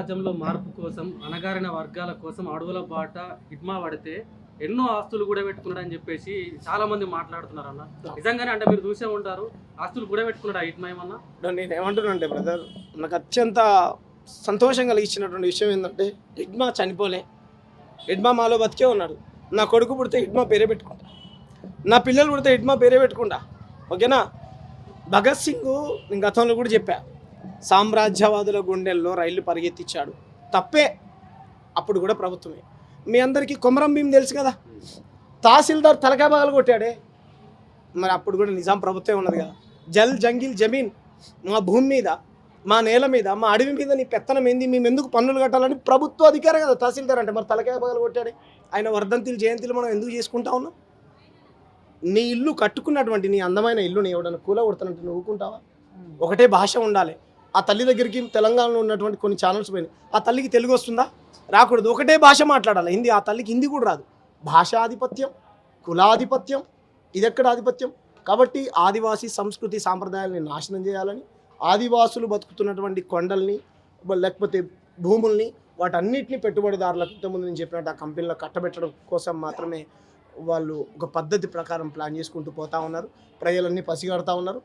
సమాజంలో మార్పు కోసం అణగారిన వర్గాల కోసం అడవుల బాట హిడ్మా పడితే ఎన్నో ఆస్తులు కూడా అని చెప్పేసి చాలా మంది మాట్లాడుతున్నారు అన్న నిజంగానే అంటే మీరు చూసే ఉంటారు ఆస్తులు కూడా పెట్టుకున్నాడు హిడ్మా ఏమన్నా నేను ఏమంటున్నా అంటే బ్రదర్ నాకు అత్యంత సంతోషం కలిగించినటువంటి విషయం ఏంటంటే హిడ్మా చనిపోలే. హిడ్మా మాలో బతికే ఉన్నాడు. నా కొడుకు పుడితే హిడ్మా పేరే పెట్టుకుంటా. నా పిల్లలు పుడితే హిడ్మా పేరే పెట్టుకుంటా. ఓకేనా? భగత్ సింగ్ నేను గతంలో కూడా చెప్పాను సామ్రాజ్యవాదుల గుండెల్లో రైళ్ళు పరిగెత్తించాడు తప్పే. అప్పుడు కూడా ప్రభుత్వమే. మీ అందరికీ కొమరం భీం తెలుసు కదా? తహసీల్దార్ తలకాయ పగలు కొట్టాడే. మరి అప్పుడు కూడా నిజాం ప్రభుత్వం ఉన్నది కదా? జల్ జంగిల్ జమీన్ మా భూమి మీద మా నేల మీద మా అడవి మీద నీ పెత్తనం ఏంది? మేము ఎందుకు పన్నులు కట్టాలని ప్రభుత్వ అధికారి కదా తహసీల్దార్ అంటే. మరి తలకాయ పగలు కొట్టాడే. ఆయన వర్ధంతిలు జయంతిలు మనం ఎందుకు చేసుకుంటా ఉన్నాం? నీ ఇల్లు కట్టుకున్నటువంటి నీ అందమైన ఇల్లుని ఎవడన్నా కూల కొడుతున్నట్టు నువ్వుకుంటావా? ఒకటే భాష ఉండాలి. ఆ తల్లి దగ్గరికి తెలంగాణలో ఉన్నటువంటి కొన్ని ఛానల్స్ పోయినాయి. ఆ తల్లికి తెలుగు వస్తుందా? రాకూడదు. ఒకటే భాష మాట్లాడాలి. హిందీ ఆ తల్లికి హిందీ కూడా రాదు. భాషాధిపత్యం కులాధిపత్యం ఇదెక్కడ ఆధిపత్యం? కాబట్టి ఆదివాసీ సంస్కృతి సాంప్రదాయాలని నాశనం చేయాలని ఆదివాసులు బతుకుతున్నటువంటి కొండల్ని లేకపోతే భూముల్ని వాటన్నిటిని పెట్టుబడిదారులకు ఇంతకుముందు నేను చెప్పినట్టు ఆ కంపెనీలో కట్టబెట్టడం కోసం మాత్రమే వాళ్ళు ఒక పద్ధతి ప్రకారం ప్లాన్ చేసుకుంటూ పోతా ఉన్నారు. ప్రజలన్నీ పసిగడతా ఉన్నారు.